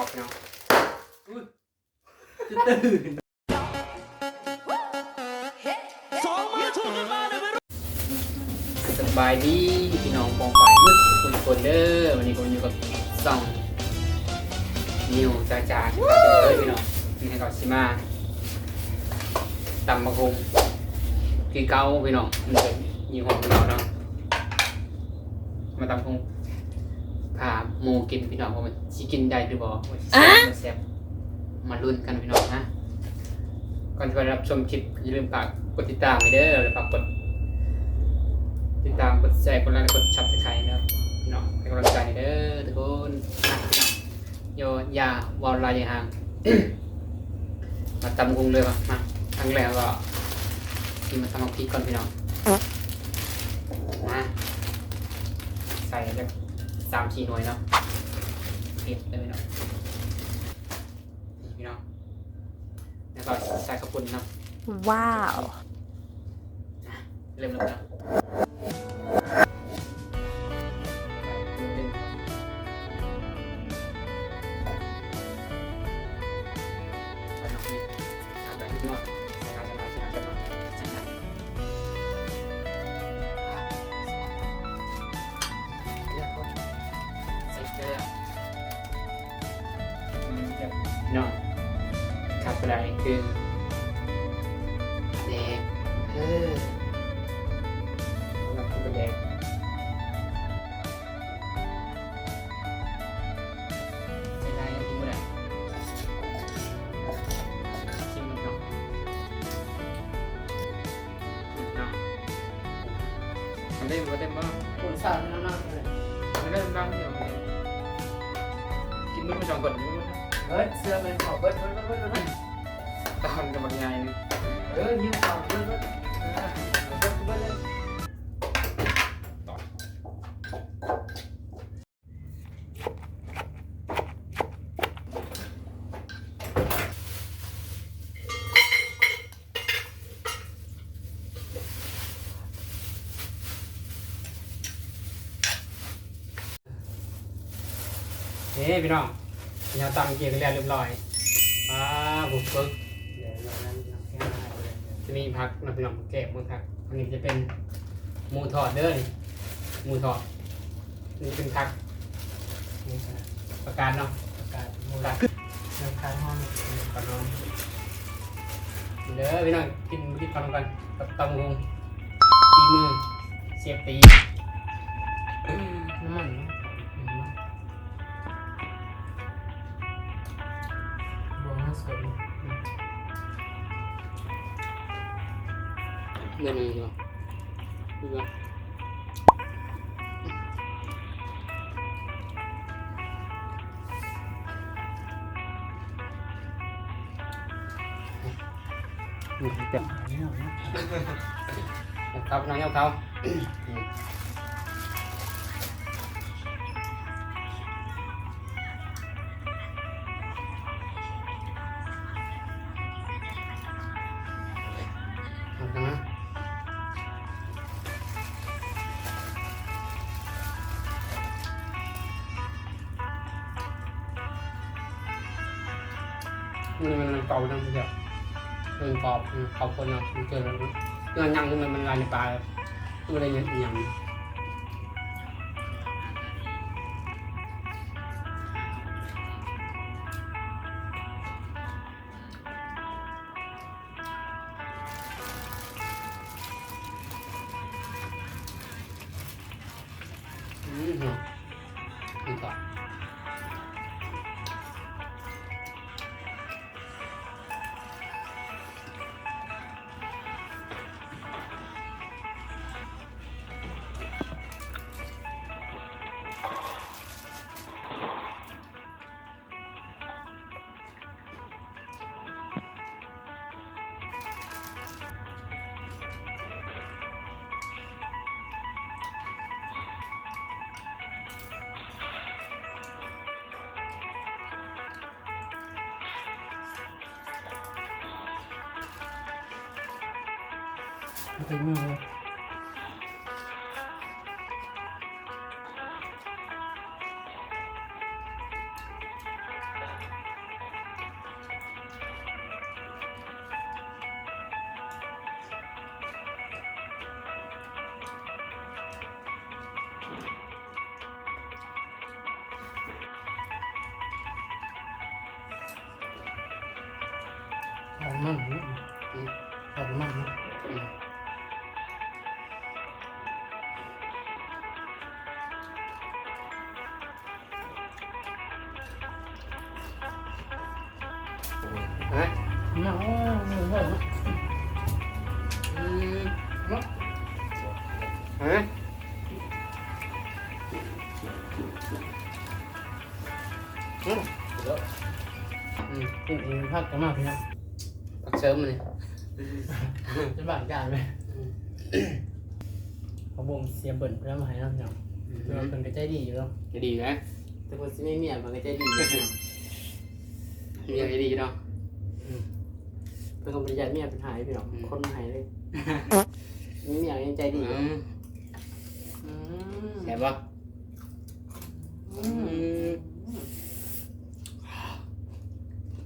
อบเนาะอุ้ยจะตื่นสบายดีพี่น้องปองฝ่ายมืดคุณคนเด้อวันนี้ผมอยู่กับสองนิวจ้าจ้าที่เขาเจอพี่น้องนี่ให้ก่อนสิมาตำมะฮงกีเก้าพี่น้องมันเป็นยี่ห้อของเราเนาะมาตำมะฮงพา หมูกินพี่น้องว่ามันสิกินได้หรือเปล่าว่าสิแซ่บบ่แซ่บมาลุ้นกันพี่น้องนะก่อนจะไปรับชมคลิปอย่าลืมฝากกดติดตามไปเด้อแล้วฝากกด ติดตามกดแชร์กดไลค์และกดชับสไครต์นะครับพี่น้องให้กำลังใจเด้อทุกคนนะพี่น้องโยอยาวอลลายห่างมาตำกุ้งเลยป่ะมาครั้งแรกก็กินมาทำเอาพริกก่อนพี่น้องนะใส่แบบ สามสี่หน่วยเนาะเผ็ดเลยพี่น้องนี่พี่น้องแล้วก็ใส่กระปุนเนาะว้าว เริ่มแล้วนะ ขับไปได้คือแดงเออ Anak ko ba dahil? Kailangan din mo na. Simot no? Simot no? Ano yun? Ba't yun ba? คุณสามแล้วนะ Ano yun ba? Kim mo mo siyang god mo. เฮ้ยเสื้อเป็นขอบเบิร์ดเบิร์ดเบิร์ดเบิร์ด Tahon ka mag-ngayon. เออยิ้มขอบเบิร์ดเบิร์ดเบิร์ดเบิร์ด เลยเฮ้พี่น้องพี่น้องตำเกียร์กันแล้วเรียบร้อยอ่าบุกปึ๊กเดี๋ย จะมีผักนะพี่น้องแกะมั้งครับอันนี้จะเป็นหมูทอดเด้อนี่หมูทอดนี่เป็นผักนี่ค่ะประการเนาะอากาศปมูระลกาศในคานห้องปานน้องเด้อพี่น้องกินกินกันกันกับตำงงตีมือเสียบตีน้ำมันอืมบวงน้ำสดเดี๋ยวนี้ดีกว่าดูว่าอืมเจ็บนี่หรอเนี่ย ครับน้องเมันมันเก่าจังทีเดียวมันกรอบมันขอบคนเนาะมันเกินแล้วเงินยังมันมันลายในปลาแล้วมันอะไรเงี้ยยังอืมเนาะนี่ก่อนมันเป็นมือเ thấy mưa rồi Hãy subscribe ฮะมาโอ้โหเฮ้ยอืมฮะอืมอืมกินเองพักกันมากพี่น้องผักเสริมมันจะบานกันไหมเขาบ่งเสียเบิ่นเพื่อมาให้น้องพี่น้องเพื่อเป็นกระใจดีอยู่เนาะจะดีนะแต่คนที่ไม่เมียมันก็ใจดีอยู่มีอะไรดีเนาะ เป็นคนประหยัดเมียเป็นหายพี่น้อง คนหายเลยมีเมียยังใจดีอืมอืมแซ่บปะอืม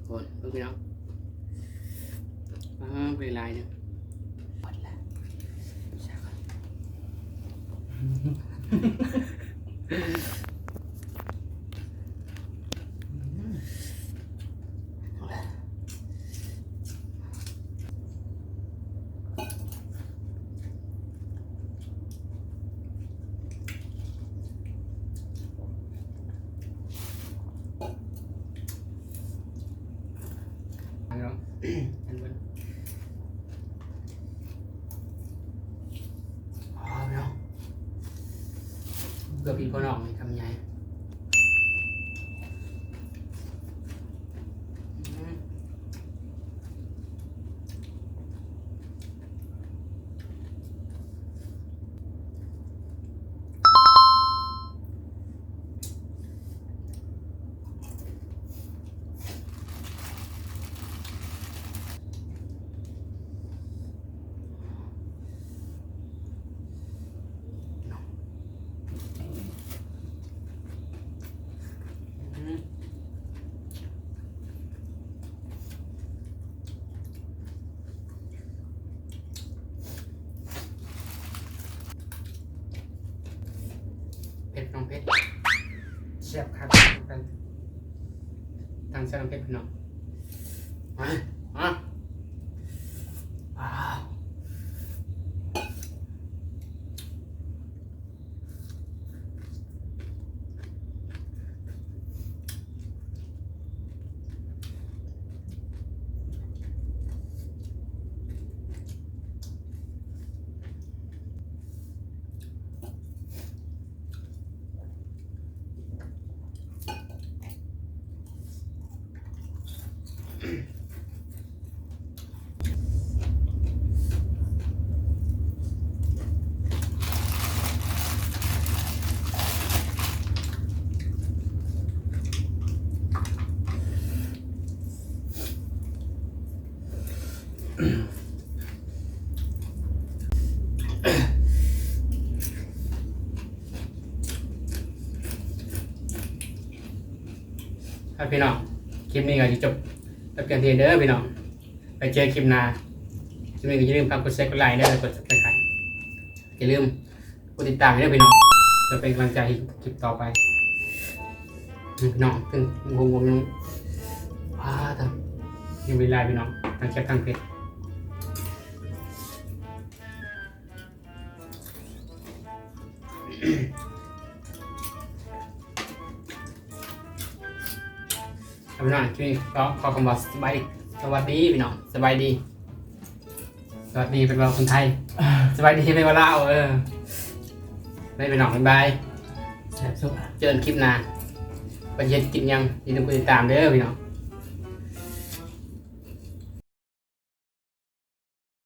โอ้ยเพิ่งไปเนาะอ่าไปลายเนี่ยหมดละใช่ปะเอาละเอาเนาะอันบนอ๋อเนาะ เพื่อพี่พ่อน้องในคำใหญ่อืม อืมเพชรน้องเพชรเชียบครับกัน ทางเชียบน้องเพชรพี่น้องมามาอ้าว ครับพี่น้องคลิปนี้ก็จะจบแล้วเพียงเท่านี้เด้อพี่น้องไปเจอคลิปหน้าคลิปนี้ก็อย่าลืมฝากกดแชร์กดไลค์เด้กด subscribe อย่าลืมกดติดตามด้วยพี่น้องจะเป็นกำลังใจให้คลิปต่อไปพี่น้องถึงวงวงงว้าทำยังมีไลน์พี่น้องทางแชททางเพจค พี่น้องที่นี่ก็ขอคำว่าสบายดีสวัสดีพี่น้องสบายดี สวัสดีเป็นว่าคนไทย สบายดีเป็นว่าลาวเออไม่เป็นหนองบ๊ายบายแซ่บสุดเจอกันคลิปหน้าไปเย็นกินยังอย่าลืมกดติดตามเด้อพี่น้อง